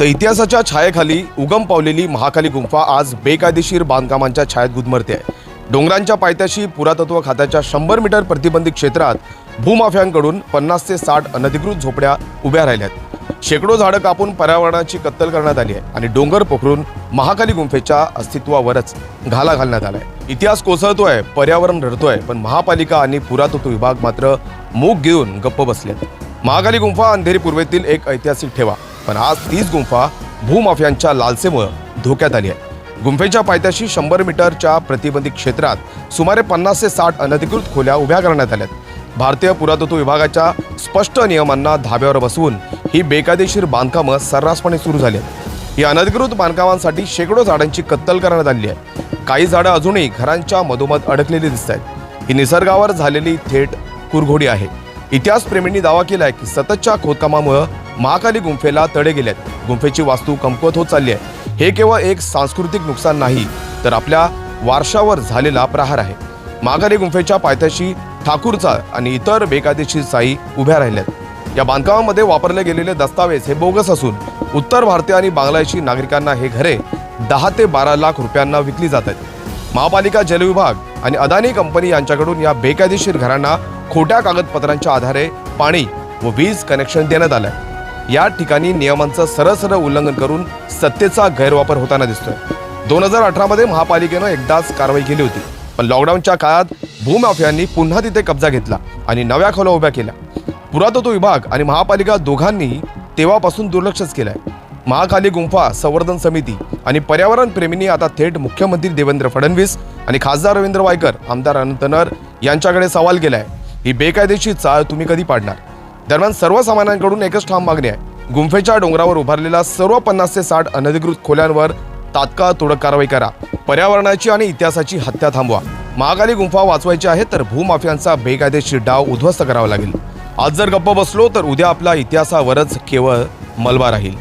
तर इतिहासाच्या छायेखाली उगम पावलेली महाकाली गुंफा आज बेकायदेशीर बांधकामांच्या छायेत गुदमरते आहे. डोंगरांच्या पायथ्याशी पुरातत्व खात्याच्या शंभर मीटर प्रतिबंधित क्षेत्रात भूमाफ्यांकडून पन्नास ते साठ अनधिकृत झोपड्या उभ्या राहिल्यात. शेकडो झाडं कापून पर्यावरणाची कत्तल करण्यात आली आहे आणि डोंगर पोखरून महाकाली गुंफेच्या अस्तित्वावरच घाला घालण्यात आलाय. इतिहास कोसळतोय पर्यावरण रडतोय पण महापालिका आणि पुरातत्व विभाग मात्र मूग घेऊन गप्प बसलेत. महाकाली गुंफा अंधेरी पूर्वेतील एक ऐतिहासिक ठेवा. पण आज तीच गुंफा भूमाफियांच्या लालसेमुळे धोक्यात आली आहे. गुंफेच्या पायथ्याशी शंभर मीटरच्या प्रतिबंधित क्षेत्रात सुमारे पन्नास ते साठ अनधिकृत खोल्या उभ्या करण्यात आल्यात. भारतीय पुरातत्व विभागाच्या स्पष्ट नियमांना धाब्यावर बसवून ही बेकायदेशीर बांधकामं सर्रासपणे सुरू झाली आहेत. या अनधिकृत बांधकामांसाठी शेकडो झाडांची कत्तल करण्यात आली आहे. काही झाडं अजूनही घरांच्या मधोमध अडकलेली दिसत आहेत. ही निसर्गावर झालेली थेट कुरघोडी आहे. इतिहासप्रेमींनी दावा केला आहे की सततच्या खोदकामामुळं महाकाली गुंफेला तडे गेलेत. गुंफेची वास्तू कमकुवत होत चालली आहे. हे केवळ एक सांस्कृतिक नुकसान नाही तर आपल्या वारशावर झालेला प्रहार आहे. महाकाली गुंफेच्या पायथ्याशी ठाकूरचा आणि इतर बेकायदेशीर साई उभ्या राहिल्यात. या बांधकामामध्ये वापरले गेलेले दस्तावेज हे बोगस असून उत्तर भारतीय आणि बांगलादेशी नागरिकांना हे घरे दहा ते बारा लाख रुपयांना विकली जात आहेत. महापालिका जलविभाग आणि अदानी कंपनी यांच्याकडून या बेकायदेशीर घरांना खोट्या कागदपत्रांच्या आधारे पाणी व वीज कनेक्शन देण्यात आलं आहे या ठिकाणी नियमांचं सरसर उल्लंघन करून सत्तेचा गैरवापर होताना दिसतोय. दोन हजार अठरामध्ये महापालिकेनं एकदाच कारवाई केली होती. पण लॉकडाऊनच्या काळात भूमाफियांनी पुन्हा तिथे कब्जा घेतला आणि नव्या खोल्या उभ्या केल्या. पुरातत्व विभाग आणि महापालिका दोघांनी तेव्हापासून दुर्लक्षच केलंय. महाकाली गुंफा संवर्धन समिती आणि पर्यावरण प्रेमींनी आता थेट मुख्यमंत्री देवेंद्र फडणवीस आणि खासदार रवींद्र वायकर आमदार अनंत नर यांच्याकडे सवाल केलाय. ही बेकायदेशीर चाळ तुम्ही कधी पाडणार? दरम्यान सर्वसामान्यांकडून एकच ठाम मागणी आहे. गुंफेच्या डोंगरावर उभारलेल्या सर्व पन्नास ते साठ अनधिकृत खोल्यांवर तात्काळ तोडक कारवाई करा. पर्यावरणाची आणि इतिहासाची हत्या थांबवा. महाकाली गुंफा वाचवायची आहे तर भूमाफियांचा बेकायदेशीर डाव उद्ध्वस्त करावा लागेल. आज जर गप्प बसलो तर उद्या आपल्या इतिहासावरच केवळ मलबा राहील.